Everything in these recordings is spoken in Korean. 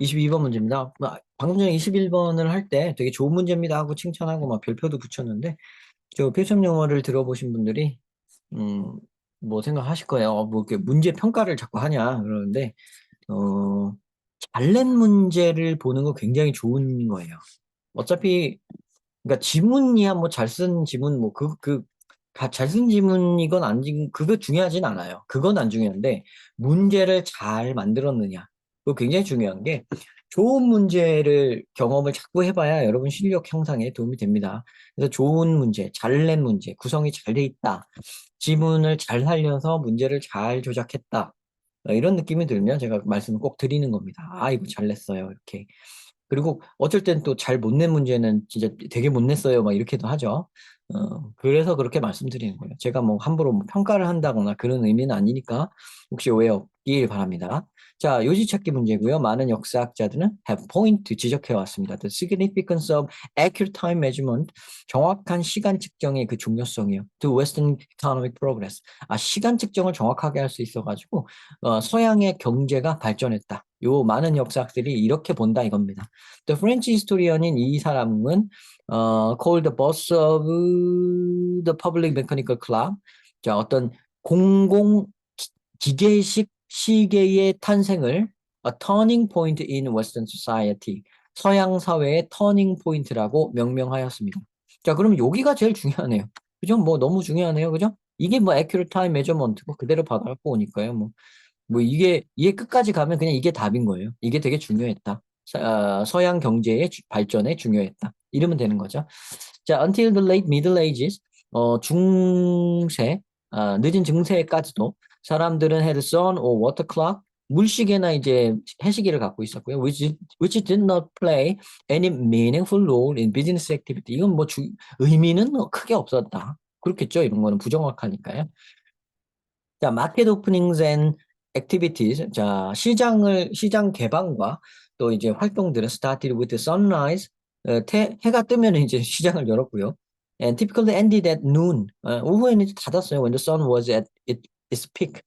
22번 문제입니다. 뭐, 방금 전에 21번을 할 때 되게 좋은 문제입니다 하고 칭찬하고 막 별표도 붙였는데 저 표점 영어를 들어보신 분들이 음, 뭐 생각하실 거예요. 어, 뭐 이렇게 문제 평가를 자꾸 하냐 그러는데 어, 잘 낸 문제를 보는 거 굉장히 좋은 거예요. 어차피 그러니까 지문이야 뭐 잘 쓴 지문 뭐 그 그 잘 쓴 지문이건 아닌 그거 중요하진 않아요. 그건 안 중요한데 문제를 잘 만들었느냐 그거 굉장히 중요한 게 좋은 문제를 경험을 자꾸 해봐야 여러분 실력 형상에 도움이 됩니다. 그래서 좋은 문제, 잘 낸 문제, 구성이 잘 돼 있다. 지문을 잘 살려서 문제를 잘 조작했다. 어, 이런 느낌이 들면 제가 말씀을 꼭 드리는 겁니다. 아, 이거 잘 냈어요. 이렇게. 그리고 어쩔 땐 또 잘 못 낸 문제는 진짜 되게 못 냈어요. 막 이렇게도 하죠. 어, 그래서 그렇게 말씀드리는 거예요. 제가 뭐 함부로 뭐 평가를 한다거나 그런 의미는 아니니까 혹시 오해 없길 바랍니다. 자, 요지 찾기 문제고요. 많은 역사학자들은 have point 지적해 왔습니다. The significance of accurate time measurement, 정확한 시간 측정의 그 중요성이요. To Western economic progress. 아, 시간 측정을 정확하게 할 수 있어가지고 어, 서양의 경제가 발전했다. 요 많은 역사학들이 이렇게 본다 이겁니다. The French historian인 이 사람은 어, called the boss of the public mechanical clock. 자, 어떤 공공 기- 기계식 시계의 탄생을 a turning point in Western society. 서양 사회의 터닝 포인트라고 명명하였습니다. 자, 그럼 여기가 제일 중요하네요. 그죠? 뭐 너무 중요하네요. 그죠? 이게 뭐 accurate time measurement고 그대로 받아갖고 오니까요. 뭐, 뭐 이게 이게 끝까지 가면 그냥 이게 답인 거예요. 이게 되게 중요했다. 서, 어, 서양 경제의 주- 발전에 중요했다. 이러면 되는 거죠. 자, until the late Middle Ages, 어, 중세, 아, 늦은 중세까지도 사람들은 had sun or water clock, 물시계나 이제 해시계를 갖고 있었고요. which, which did not play any meaningful role in business activity. 이건 뭐 주, 의미는 뭐 크게 없었다. 그렇겠죠. 이런 거는 부정확하니까요. 자, market openings and activities. 자, 시장을, 시장 개방과 또 이제 활동들은 started with sunrise. 어, 태, 해가 뜨면 이제 시장을 열었고요. And typically ended at noon. 어, 오후에는 이제 닫았어요. When the sun was at it, its peak.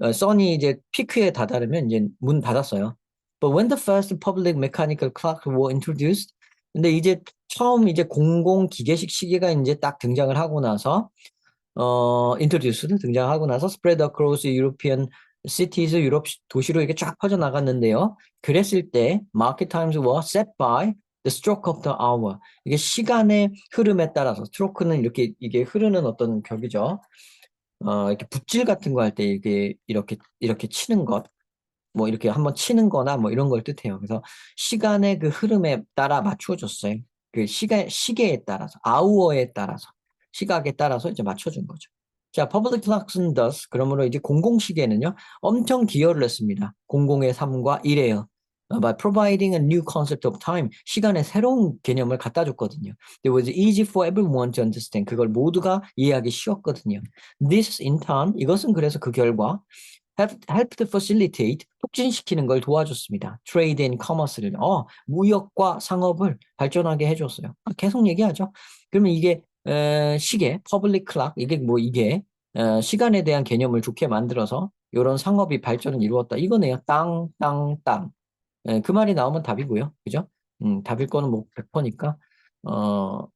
어, sun이 이제 피크에 다다르면 이제 문 닫았어요. But when the first public mechanical clock were introduced, 근데 이제 처음 이제 공공 기계식 시계가 이제 딱 등장을 하고 나서 어, introduced 등장하고 나서 spread across European cities 유럽 시- 도시로 이게 쫙 퍼져 나갔는데요. 그랬을 때 market times were set by the stroke of the hour. 이게 시간의 흐름에 따라서 스트로크는 이렇게 이게 흐르는 어떤 격이죠. 어, 이렇게 붓질 같은 거 할 때 이게 이렇게 이렇게 치는 것, 뭐 이렇게 한번 치는 거나 뭐 이런 걸 뜻해요. 그래서 시간의 그 흐름에 따라 맞추어줬어요. 그 시간, 시계에 따라서, 아우어에 따라서, 시각에 따라서 이제 맞춰준 거죠. 자, public clocks는 thus, 그러므로 이제 공공시계는요, 엄청 기여를 했습니다. 공공의 삶과 일에요. 어, by providing a new concept of time, 시간의 새로운 개념을 갖다 줬거든요. It was easy for everyone to understand. 그걸 모두가 이해하기 쉬웠거든요. This in turn, 이것은 그래서 그 결과 helped, facilitate, 촉진시키는 걸 도와줬습니다. Trade and commerce를, 어, 무역과 상업을 발전하게 해줬어요. 아, 계속 얘기하죠. 그러면 이게 에, 시계, public clock, 이게 뭐 이게 어, 시간에 대한 개념을 좋게 만들어서 이런 상업이 발전을 이루었다. 이거네요. 땅, 땅, 땅. 에, 그 말이 나오면 답이고요. 그죠? 음, 답일 거는 뭐 100%니까 어,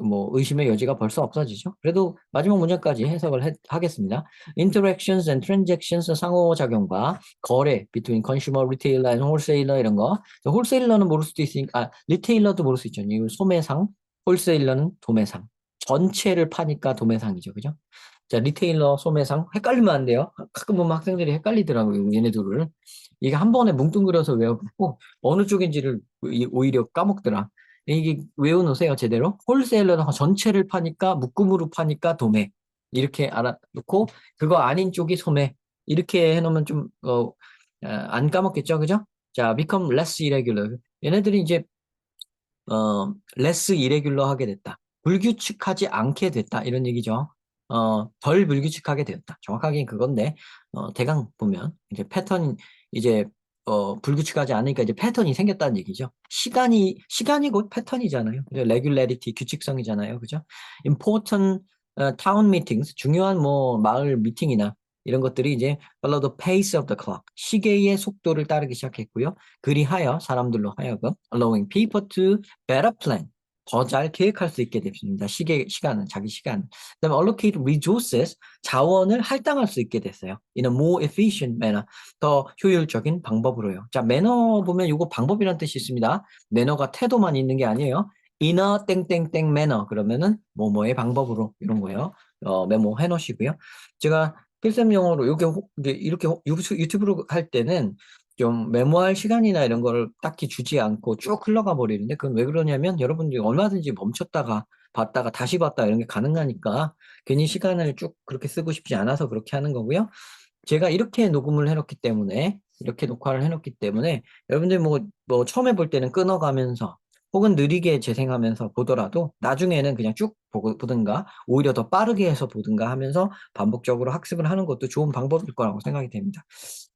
뭐 의심의 여지가 벌써 없어지죠. 그래도 마지막 문제까지 해석을 해- 하겠습니다. Interactions and transactions 상호작용과 거래 between consumer, retailer and wholesaler 이런 거. 홀세일러는 모를 수도 있으니까 아, 리테일러도 모를 수 있죠. 이 소매상, 홀세일러는 도매상. 전체를 파니까 도매상이죠. 그죠? 자, 리테일러, 소매상 헷갈리면 안 돼요. 가끔 보면 학생들이 헷갈리더라고요. 얘네 둘을. 이게 한 번에 뭉뚱그려서 외우고 어느 쪽인지를 이- 오히려 까먹더라. 이게 외워놓으세요, 제대로. 홀세일러는 전체를 파니까, 묶음으로 파니까 도매. 이렇게 알아놓고, 그거 아닌 쪽이 소매. 이렇게 해놓으면 좀, 어, 아, 안 까먹겠죠, 그죠? 자, become less irregular. 얘네들이 이제, 어, less irregular 하게 됐다. 불규칙하지 않게 됐다. 이런 얘기죠. 어, 덜 불규칙하게 되었다. 정확하게 그건데, 어, 대강 보면, 이제 패턴, 이제, 어, 불규칙하지 않으니까 이제 패턴이 생겼다는 얘기죠. 시간이, 시간이 곧 패턴이잖아요. regularity, 규칙성이잖아요. 그죠? important 어, town meetings, 중요한 뭐 마을 미팅이나 이런 것들이 이제 follow the pace of the clock. 시계의 속도를 따르기 시작했고요. 그리하여 사람들로 하여금 allowing people to better plan. 더 잘 계획할 수 있게 됐습니다. 시계, 시간은, 자기 시간. 그 다음에 allocate resources, 자원을 할당할 수 있게 됐어요. in a more efficient manner. 더 효율적인 방법으로요. 자, 매너 보면 이거 방법이라는 뜻이 있습니다. 매너가 태도만 있는 게 아니에요. in a 땡땡땡 manner. 그러면은 뭐뭐의 방법으로 이런 거예요. 어, 메모 해 놓으시고요. 제가 필쌤 호- 이제 이렇게 유튜브로 할 때는 좀 메모할 시간이나 이런 거를 딱히 주지 않고 쭉 흘러가 버리는데 그건 왜 그러냐면 여러분들이 얼마든지 멈췄다가 봤다가 다시 봤다 이런 게 가능하니까 괜히 시간을 쭉 그렇게 쓰고 싶지 않아서 그렇게 하는 거고요. 제가 이렇게 녹음을 해놓기 때문에 이렇게 녹화를 해놓기 때문에 여러분들 뭐, 뭐 처음에 볼 때는 끊어가면서 혹은 느리게 재생하면서 보더라도 나중에는 그냥 쭉 보든가 오히려 더 빠르게 해서 보든가 하면서 반복적으로 학습을 하는 것도 좋은 방법일 거라고 생각이 됩니다.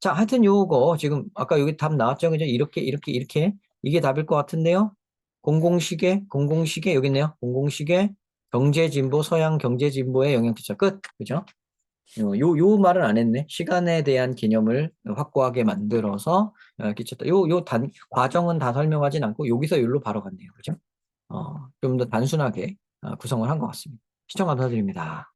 자, 하여튼 요거 지금 아까 여기 답 나왔죠? 그죠? 이렇게 이렇게 이렇게 이게 답일 것 같은데요. 공공시계, 공공시계 여기 있네요. 공공시계, 경제진보, 서양 경제진보의 영향기차 끝. 그죠? 요, 요, 요 말은 안 했네. 시간에 대한 개념을 확고하게 만들어서 어, 끼쳤다. 요, 요 단, 과정은 다 설명하진 않고 여기서 여기로 바로 갔네요. 그죠? 어, 좀 더 단순하게 어, 구성을 한 것 같습니다. 시청 감사드립니다.